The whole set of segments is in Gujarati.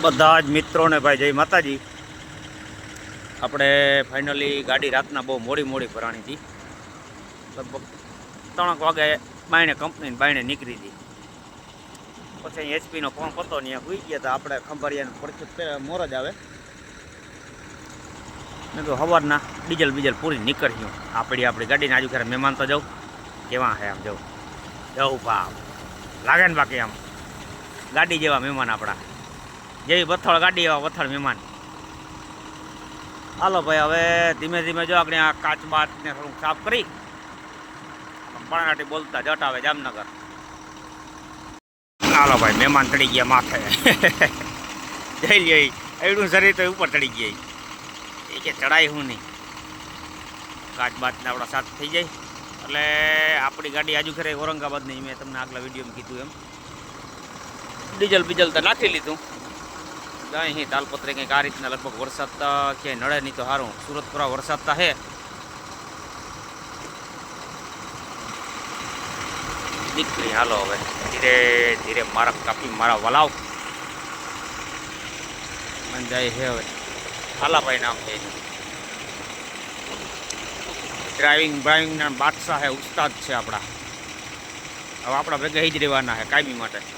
બધા જ મિત્રોને ભાઈ જય માતાજી. આપણે ફાઇનલી ગાડી રાતના બહુ મોડી મોડી ભરાણી હતી. લગભગ ત્રણેક વાગે બાયણે કંપનીને બાયણે નીકળી હતી. પછી અહીં એચપીનો ફોન પતો ને અહીંયા હોઈ ગયા હતા આપણે ખંભાળિયાને પડખે મોર જ આવે. મેં તો સવારના ડીઝલ બીજલ પૂરી નીકળ્યું. આપણી આપણી ગાડીને આજુ ખરે મહેમાન તો જાઉં. કેવા હે આમ જવું જવું ભાવ. લાગે ને બાકી આમ. ગાડી જેવા મહેમાન આપણા. જેવી વથળ ગાડી એવા વથળ મહેમાન. હાલો ભાઈ, હવે ધીમે ધીમે જો આપણે આ કાચ બાતને થોડુંક સાફ કરી. પાણાટી બોલતા જટ આવે જામનગર. હાલો ભાઈ, મહેમાન ચડી ગયા માથે. જઈ લઈ એવડું શરીર તો ઉપર ચડી ગયા એ કે ચડાય હું નહીં. કાચ બાચને આપણા સાથ થઈ જાય. એટલે આપણી ગાડી આજુ ખરે ઔરંગાબાદની મેં તમને આગલા વિડીયોમાં કીધું એમ. ડીઝલ બીજલ તો નાખી લીધું. જાય અહીં તાલપત્રે કંઈક આ રીતના લગભગ વરસાદ ક્યાંય નડે નહીં તો સારું સુરત પૂરા વરસાદ તો હે. નીકળી હાલો હવે. ધીરે ધીરે મારા કાપી, મારા વલાવ. જાય હે હવે. હાલાભાઈ નામ છે. ડ્રાઇવિંગ, ડ્રાઇવિંગના બાદશાહ હે, ઉસ્તાદ છે આપણા. હવે આપણા ભેગા જ રહેવાના છે કાયમી માટે.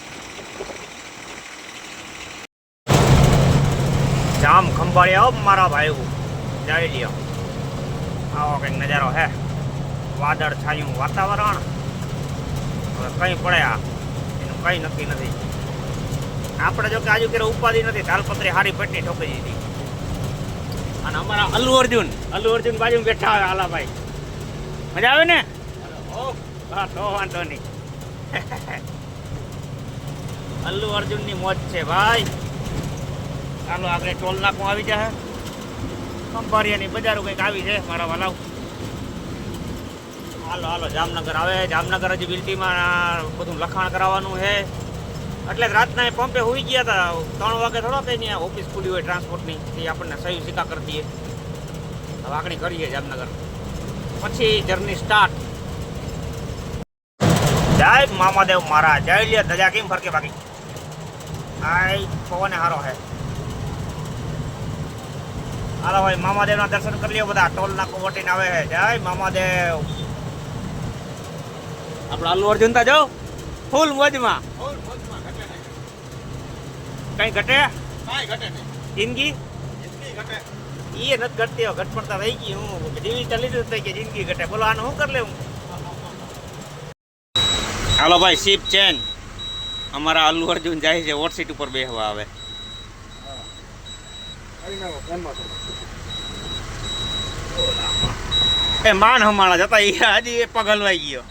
જામ ખંભાળિયા મારા ભાઈ જઈ લ્યો. આવો કંઈક નજારો હે. વાદળ છાયું વાતાવરણ. હવે કંઈ પડ્યા એનું કંઈ નક્કી નથી. આપણે જો કે આજુ કે ઉપાધિ નથી તાલપત્રી હારી પટની ઠોકી દીધી. અને અમારા અલ્લુ અર્જુન અલ્લુ અર્જુન બાજુ બેઠા હોય હાલાભાઈ મજા આવે ને? હા તો વાંધો નહીં. અલ્લુ અર્જુનની મોજ છે, ભાઈ. ચાલો આગળ ટોલ નાકું આવી જાય. ખંભાળિયાની બજારો કંઈક આવી છે, મારા વાલાવ હાલો હાલો, જામનગર આવે. જામનગર હજી બિલ્ટીમાં બધું લખાણ કરાવવાનું છે. એટલે રાતના એ પંપે હોઈ ગયા હતા ત્રણ વાગે થોડો કે ત્યાં ઓફિસ ખુલી હોય ટ્રાન્સપોર્ટની. એ આપણને સહી સિક્કા કરી દઈએ. હવે આગળ કરીએ જામનગર. પછી જર્ની સ્ટાર્ટ. જય મામાદેવ મારા જય લે ધજા. કેમ ફરકે બાકી? આ પવન હારો હે. હાલો ભાઈ મામાદેવના દર્શન કરી લ્યો બધા. ટોલ નાકો વટીને આવે છે. જય મામાદેવ. આપણા અલ્લુ અર્જુન તા જાઓ. ફૂલ મોજમાં. કઈ ઘટે? જિંદગી? એ નથી ઘટતી હવે ઘટપડતા રહી ગઈ. હું ડિજિટલ લીધું થઈ કે જિંદગી ઘટે. બોલો આનું શું કરી લેવું? હાલો ભાઈ સીપ ચેન. અમારા અલ્લુ અર્જુન જાય છે વોટ સીટ ઉપર બેસવા આવે. એ માન હમાણા જતા હજી એ પગ હલવાઈ ગયો.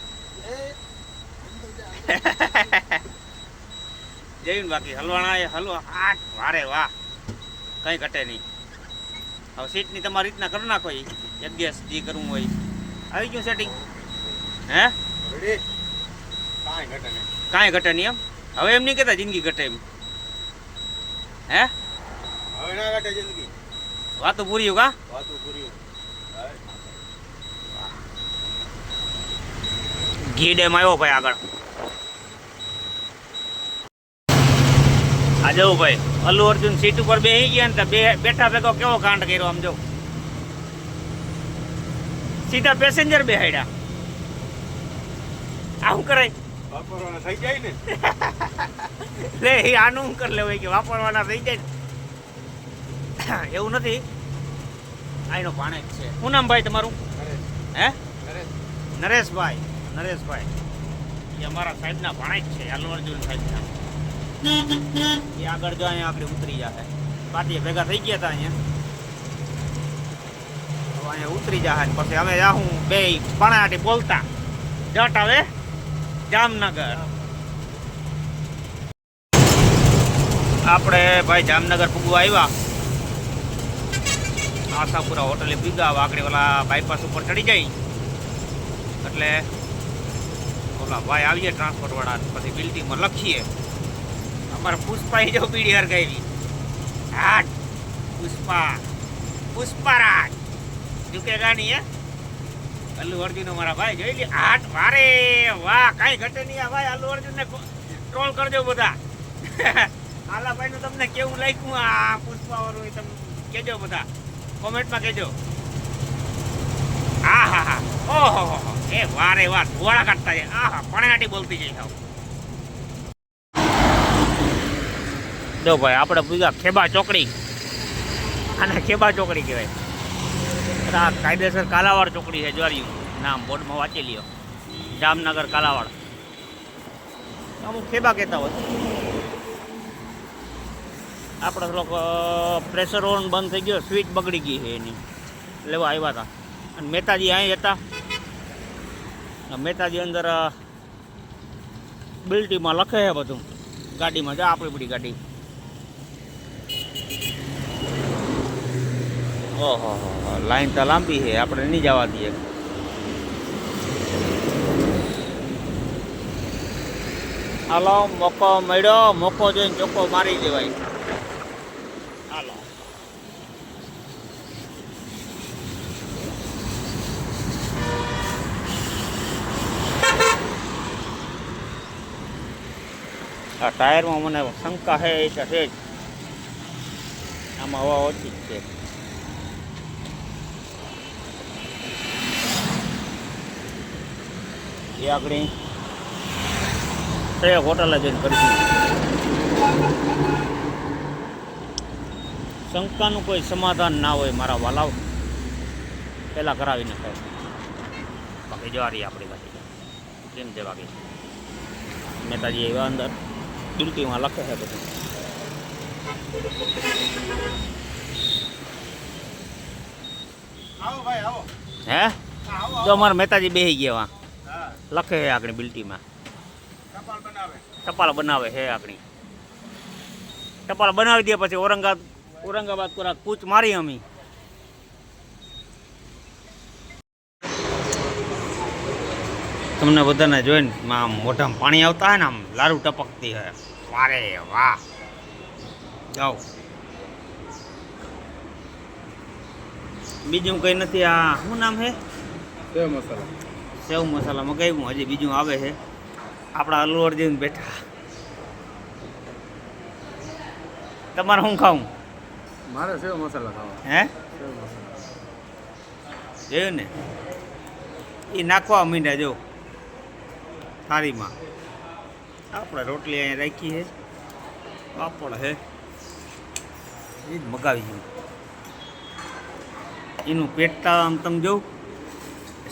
જઈને બાકી હલવાણા એ હલવા. આઠ વારે વાહ. કઈ ઘટે નહીં. હવે સીટની તમારી રીતના કરી નાખો ઈ. એડજસ્ટ જે કરવું હોય આવી ગયું સેટિંગ હે? કાંઈ ઘટે નહીં એમ? હવે એમ નહીં કહેતા જિંદગી ઘટે એમ. હે? વાતો પૂરી કા? ઘી ડેમ આવ્યો ભાઈ આગળ. આ જવું ભાઈ અલ્લુ અર્જુન સીટ ઉપર બે ગયા ને બે બેઠા ભેગો કેવો કાંડ કર્યો આમ જો. સીધા પેસેન્જર બેહાડ્યા. થઈ જાય ને. લે એ આનું કર લેવાય કે વાપરવાના થઈ જાય. એવું નથી? આઈનો પાણે જ છે. શું નામ ભાઈ તમારું? હે? નરેશભાઈ નરેશભાઈ. એ અમારા સાહેબના ભાણે જ છે અલ્લુ અર્જુન સાહેબના. એ આગળ જો અહીંયા આપણે ઉતરી જશે પાટીએ ભેગા થઈ ગયા હતા અહીંયા. અહીંયા ઉતરી ને પછી અમે જાહું બે પણાટી બોલતા. જટ આવે જામનગર. આપણે ભાઈ જામનગર પૂગવા આવ્યા. આશાપુરા હોટલે ભીગા આગળ ઓલા બાયપાસ ઉપર ચડી જાય. એટલે ઓલા ભાઈ આવીએ ટ્રાન્સપોર્ટવાળા પછી બિલ્ડિંગમાં લખીએ. અમારે પુષ્પા જો પીડી હરગાવી આઠ પુષ્પા! પુષ્પારાજ ઝુકેગા નહીં હે? અલ્લુ અર્જુન મારા ભાઈ જોઈ લે. આઠ વારે! વાહ, કાંઈ ઘટે નહીં ભાઈ. અલ્લુ અર્જુનને ટ્રોલ કરજો બધા. કાલાભાઈ નું તમને કેવું લાગ્યું? આ પુષ્પા વાળું એ તમે કેજો બધા. કોમેન્ટમાં કહેજો. આ હા હા ઓહો હો હો. એ વારે વાર ધોળા કાઢતા જાય. આ હા પણાટી બોલતી જાય સાવ જો ભાઈ, આપણે પૂજા ખેબા ચોકડી. આને ખેબા ચોકડી કહેવાય. આ કાયદેસર કાલાવાડ ચોકડી છે, જ્વારિયું. નામ બોર્ડમાં વાંચી લ્યો. જામનગર કાલાવાડ. અમુક ખેબા કહેતા હોય. આપણે થોડોક પ્રેશર ઓન બંધ થઈ ગયો સ્વિચ બગડી ગઈ છે એની. લેવા આવ્યા હતા. અને મહેતાજી અહીં હતા. મહેતાજી અંદર બિલ્ટીમાં લખે છે બધું. ગાડીમાં જા, આપણી બધી ગાડી. ઓહો, લાઈન તો લાંબી છે, આપણે નહીં જવા દઈએ. હાલો, મોકો મળ્યો, મોકો જોઈને ચોખ્ખો મારી દેવાય. હાલો આ ટાયરમાં મને શંકા છે એ છે જ. આમાં હવા ઓછી જ છે. એ આગળ. કયા હોટલે જઈને કરીશું શંકાનું કોઈ સમાધાન ના હોય મારા વાલાવ પહેલાં કરાવી નાખાય બાકી જવારી આપણી પાસે કેમ છે બાકી? નેતાજી એવા અંદર. બિલ્ટીમાં લખે છે બધું. હે? તો અમારે અમારા મહેતાજી બેસી ગયા વાં. લખે છે આપણી બિલ્ટીમાં. ટપાલ બનાવે. છે આપણી ટપાલ બનાવી દે પછી ઔરંગાબાદ ઔરંગાબાદ પૂરા કૂચ મારી અમી. તમને બધાને જોઈને આમ મોઢામાં પાણી આવતા હોય ને આમ લારું ટપકતી હોય. વારે વાહ. જાઓ. બીજું કંઈ નથી આ શું નામ છે સેવ મસાલા. સેવ મસાલા મગાવ્યું હજી બીજું આવે છે. આપણા અલ્લુ અર્જુન બેઠા. તમારે શું ખાવું? મારે સેવ મસાલા ખાવા. હે? જોયું ને? એ નાખવા મીંડા જો. થાળીમાં. આપણે રોટલી અહીંયા રાખી છે. પાપડ છે. એ જ મગાવી છે. એનું પેટતા આમ તમે જોઉં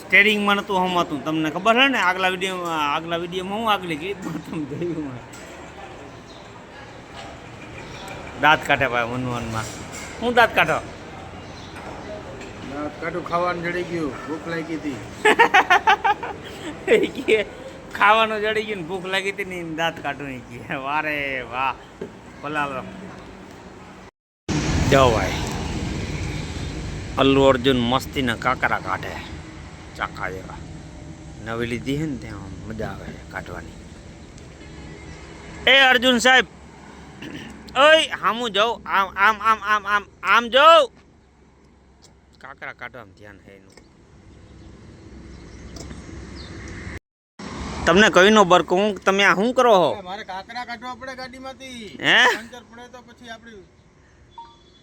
સ્ટેરિંગમાં નહોતું હમાતું. તમને ખબર છે ને? આગલા વિડીયોમાં આગલા વિડીયોમાં હું આગલી ક્લિપમાં તમે જોયું. દાંત કાઢે ભાઈ વનવનમાં. હું દાંત કાઢો. દાંત કાઢું ખાવાનું જડી ગયું ભૂખ લાગી હતી. એ કે ખાવાનું જડી ગયું ને ભૂખ લાગી હતી ને દાંત કાઢું નહીં કે. વારે વાહ. ભલા જો ભાઈ. અલ્લુ અર્જુન મસ્તીના કાકરા કાઢે. ચાકા જેવા. નવી લીધી છે ને ત્યાં મજા આવે કાઢવાની. એ અર્જુન સાહેબ. ઓય હામું જાઉં. આમ આમ આમ આમ આમ આમ જાઉં. કાકરા કાઢવામાં ધ્યાન હે એનું. તમને કઈ નો બરકો? હું તમે આ શું કરો છો મારે કાકરા કાઢવા પડે ગાડીમાંથી. હે? પંચર પડે તો પછી આપણી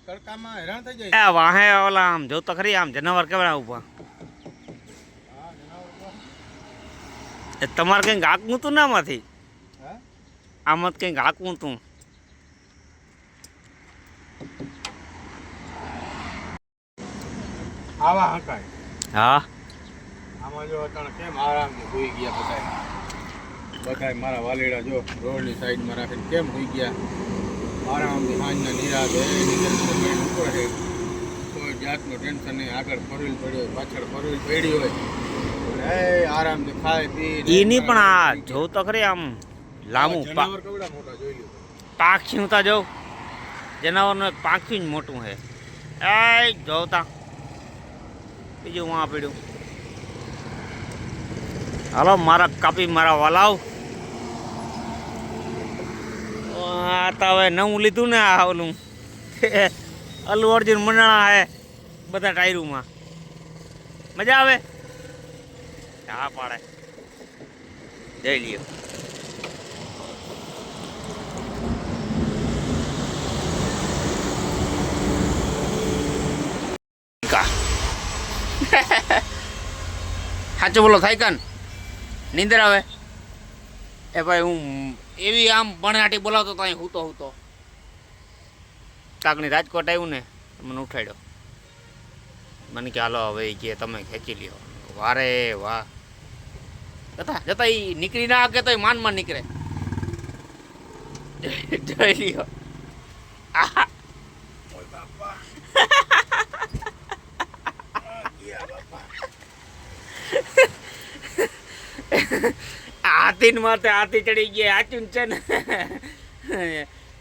તડકામાં હેરાન થઈ જાય. એ વાહે ઓલા આમ જો તો ખરી આમ જનાવર કેવડા. એ તમારે કંઈક હાંકવું તું ને આમાંથી? આમાં કંઈક હાંકવું તું. આવા હંકાય. હા? આમાં જો અટાણે કેમ આરામથી સુઈ ગયા બધાય? બધાય મારા વાલેડા જો રોડની સાઈડમાં રાખીને કેમ સુઈ ગયા? આરામથી સાંજના નિરાશ નિરાતે ઉપર છે. કોઈ જાતનું ટેન્શન નહીં. આગળ ફરવી પડ્યો હોય પાછળ ફરવી પડી હોય. આરામથી ખાય પી એની પણ આ જોઉં તો ખરી આમ લાંબુ જનાવર કેવડા મોટા જોઈ લ્યો? પાંખ્યું તા જોઉં. જનાવરનું એક પાંખ્યું જ મોટું છે. એ જોતા. બીજું વાં પડ્યું. હાલો, મારા કાપી, મારા વાલાવ. આ તો હવે નવું લીધું ને આ ઓલું અલ્લુ અર્જુન મંડાણા હે, બધા ટાયરુમાં. મજા આવે? હા પાડે. જઈ લ્યો. સાચું બોલો થાય કન નીંદર આવે? એ ભાઈ, હું એવી આમ બણનાટી બોલાવતો તો અહીં હૂતો હૂતો. કાકની રાજકોટ આવ્યું ને મને ઉઠાડ્યો. મને કે, હાલો, હવે કે, તમે ખેંચી લ્યો. વારે વાહ. જતા જતા એ નીકળી ના કે તો માન માન નીકળે. જોઈ લ્યો. આહા ઓય બાપા હાથી માથે હાથી ચડી ગયા હાચું છે ને.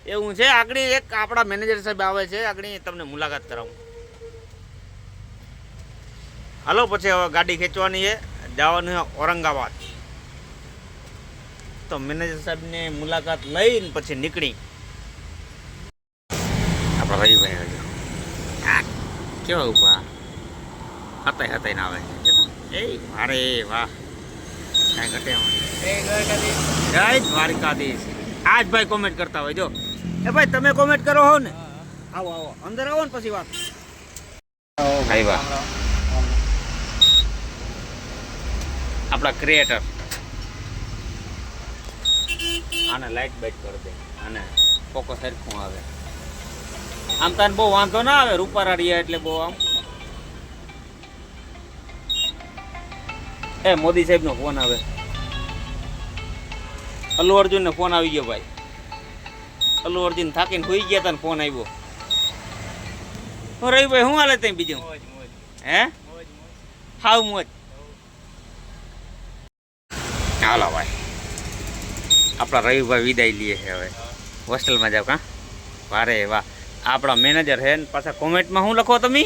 એવું છે. આગળ એક આપણા મેનેજર સાહેબ આવે છે. આગળ તમને મુલાકાત કરાવું. હાલો પછી હવે ગાડી ખેંચવાની છે. જવાનું છે ઔરંગાબાદ. તો મેનેજર સાહેબને મુલાકાત લઈને પછી નીકળી. આપણા રવિભાઈ કેવા ઊભા હતા હતા આવે. એ મારે વાહ. જય દ્વારકાધીશ. આજ ભાઈ કોમેન્ટ કરતા હોય, જો. એ ભાઈ, તમે કોમેન્ટ કરો હો ને. આવો આવો. અંદર આવો ને પછી વાત. આવ્યા. આપણા ક્રિએટર આને લાઈટ બાઈટ કરી દે. અને ફોકસ સરખું આવે. આમ તને બહુ વાંધો ના આવે રૂપારા રહ્યા એટલે બહુ આમ. એ મોદી સાહેબનો ફોન આવે. અલ્લુ અર્જુનનો ફોન આવી ગયો ભાઈ. અલ્લુ અર્જુન થાકીને હોઈ ગયા તા ફોન આવ્યો. રવિ રવિભાઈ શું હાલે ત્યાં બીજું? હે? હાવ મોજ. હાલો ભાઈ. આપણા રવિભાઈ વિદાય લઈએ છે હવે. હોસ્ટેલમાં જાવ કા? વારે વાહ આપણા મેનેજર છે ને પાછા કોમેન્ટમાં શું લખો તમે?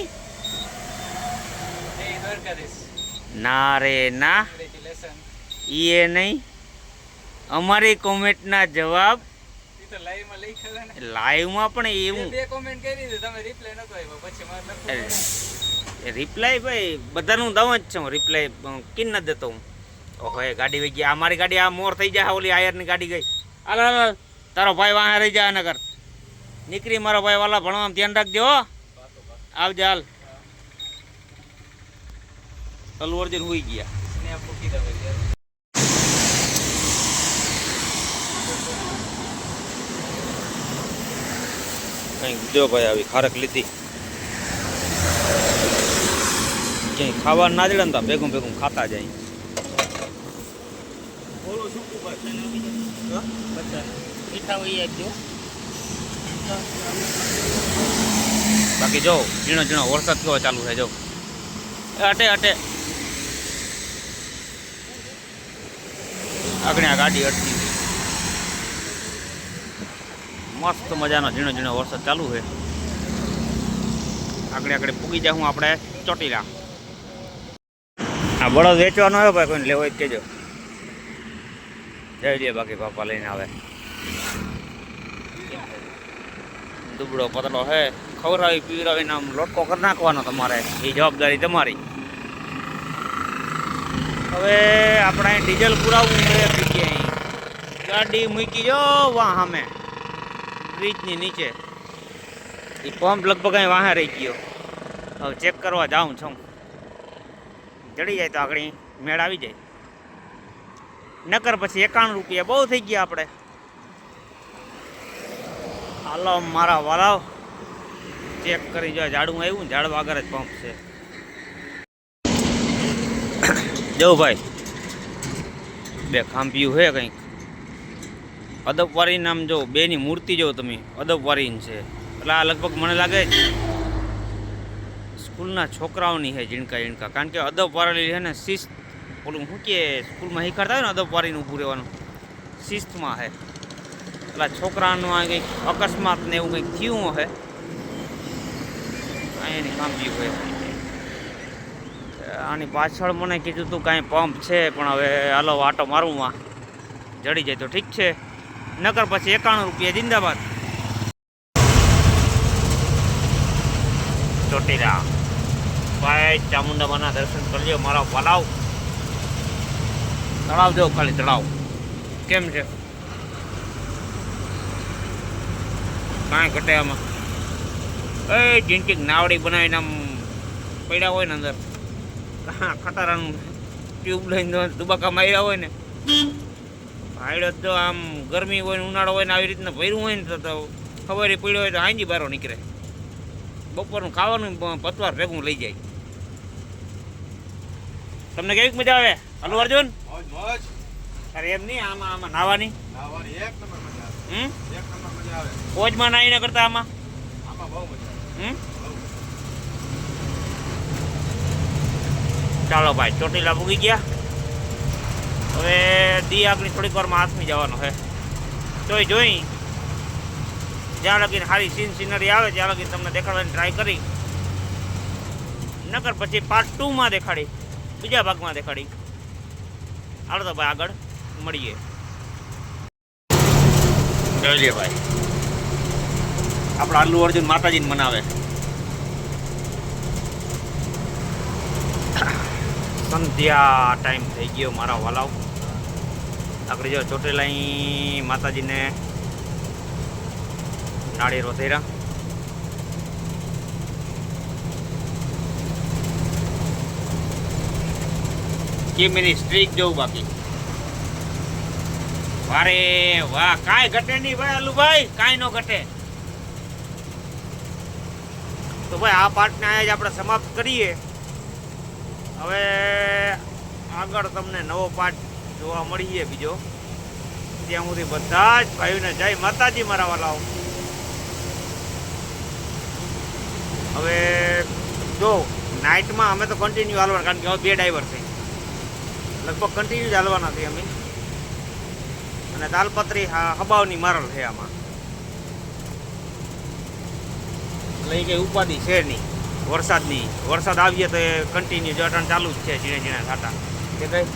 ના રે ના. એ નહીં. અમારી કોમેન્ટના જવાબ. લાઈવમાં પણ એવું. રિપ્લાય ભાઈ બધાનું દઉં જ છું રિપ્લાય કિન ન દેતો હું? ઓહો ગાડી વહી ગઈ. આ મારી ગાડી આ મોર થઈ જાય ઓલી આયરની ગાડી ગઈ. હાલ હાલ. તારો ભાઈ વાહ રહી જાય નગર. નીકળી મારો ભાઈ વાલા ભણવામાં ધ્યાન રાખજો આવજે હાલ. અલ્લુ અર્જુન હોઈ ગયા. કંઈક જો ભાઈ આવી ખારક લીધી. ક્યાંય ખાવા ના જડે ને ભેગું ભેગું ખાતા જાય. બાકી જો ઝીણો ઝીણો વરસાદ કેવો ચાલુ છે જો. એ અટે અટે આગળ ગાડી અટકી. મસ્ત મજાનો ઝીણો ઝીણો વરસાદ ચાલુ છે. આગળ આગળ પૂગી જાઉં આપણે ચોટીલા. આ બળદ વેચવાનો આવ્યો ભાઈ, કોઈને લેવો જ કહેજો. જઈ લે બાકી પાપા લઈને આવે. દુબળો પતળો હે ખવડાવી પીવડાવીને આમ લોટકો કરી નાખવાનો તમારે. એ જવાબદારી તમારી. હવે આપણે અહીં ડીઝલ પુરાવવું એક જગ્યાએ ગાડી મૂકી જો વાહ સામે. બ્રિજની નીચે. એ પંપ લગભગ અહીં વાહે રહી ગયો. હવે ચેક કરવા જાઉં છું. જડી જાય તો આગળ મેળ આવી જાય. નકર પછી એકાણું રૂપિયા બહુ થઈ ગયા આપણે. હાલો મારા વાલાવ ચેક કરી જો ઝાડું આવ્યું ને વગર જ પંપ છે. જવું ભાઈ બે ખાંભિયું છે કંઈક. અદબવારી નામ જો બેની મૂર્તિ જો તમે, અદબવારીની છે. એટલે આ લગભગ મને લાગે સ્કૂલના છોકરાઓની છે ઝીણકા ઝીણકા. કારણ કે અદબવારેલી છે ને શિસ્ત, ઓલું શું કે સ્કૂલમાં શીખવાડતા હોય ને અદબવારીનું ઊભું રહેવાનું, શિસ્તમાં છે એટલે છોકરાનું આ કંઈક અકસ્માત ને એવું કંઈક થયું હશે આ એની ખાંભી હોય આની પાછળ મને કીધું તું કાંઈ પંપ છે, પણ હવે હાલો આટો મારુંમાં જડી જાય તો ઠીક છે. નકર પછી એકાણું રૂપિયા જિંદાબાદ. ચોટીલા. ભાઈ, ચામુંડામાના દર્શન કરી લ્યો, મારા પલાવ તળાવ દેવો ખાલી, તળાવ. કેમ છે? કાંઈ ઘટે આમાં. એ જિંદગી નાવડી બનાવીને આમ પડ્યા હોય ને અંદર. ખટારાનું ટ્યુબ લઈને દુબાકામાં આવ્યા હોય ને ભાઈડો તો આમ ગરમી હોય ને ઉનાળો હોય ને આવી રીતના ભર્યું હોય ને તો ખબર પડ્યો હોય તો હાંજી બારો નીકળે. બપોરનું ખાવાનું પતવાર ભેગું લઈ જાય. તમને કેવી મજા આવે? હલો અર્જુન? અરે એમ નહીં આમાં આમાં નાવાની હમ? પોજમાં નાહીને કરતા આમાં? આમાં બહુ મજા હમ? ચાલો ભાઈ, ચોટીલા પૂગી ગયા. હવે દી આગળ થોડીક વારમાં હાથમી જવાનો છે. જોઈ જોઈ, જ્યાં લગીને સારી સીન સિનરી આવે, ત્યાં લગીને તમને દેખાડવાની ટ્રાય કરી. નકર પછી પાર્ટ ટુમાં દેખાડી, બીજા ભાગમાં દેખાડી. હાલો તો ભાઈ આગળ મળીએ. જોઈ ભાઈ. આપણે અલ્લુ અર્જુન માતાજીને મનાવે. સંધ્યા ટાઈમ થઈ ગયો મારા વાલાવ. આપણે જો ચોટેલાઈ માતાજીને નાળી રોધેરા કેમ એની સ્ટ્રીક જોઉં બાકી? વારે વાહ, કાંઈ ઘટે નહીં ભાઈ અલ્લુભાઈ કાંઈ નો ઘટે. તો ભાઈ આ પાર્ટને અહીંયા જ આપણે સમાપ્ત કરીએ. હવે આગળ તમને નવો પાઠ જોવા મળીએ બીજો. ત્યાં સુધી બધા જ ભાઈઓને જય માતાજી મારા વાલાઓ. હવે જો નાઇટમાં અમે તો કન્ટિન્યુ હાલવાના, કારણ કે હવે બે ડ્રાઈવર છે. લગભગ કન્ટિન્યુ જ હાલવાના છે અમે. અને તાલપત્રી હબાવની મારલ છે આમાં. એટલે કંઈ ઉપાધિ છે નહીં. વરસાદની વરસાદ આવીએ તો એ કન્ટિન્યુ જટણ ચાલુ જ છે ઝીણે ઝીણે ખાતા. કે કઈ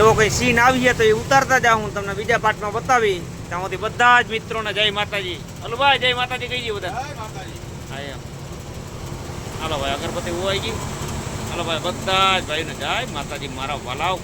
એવો કઈ સીન આવીએ તો એ ઉતારતા જાઉં હું તમને બીજા પાર્ટમાં બતાવી ત્યાંથી બધા જ મિત્રોને જય માતાજી. હલો ભાઈ જય માતાજી કહી દઈએ બધા. હા એમ. હાલો ભાઈ અગરબત્તી ઉવાઈ ગઈ. હાલો ભાઈ બધા જ ભાઈને જય માતાજી મારા વાલાવ.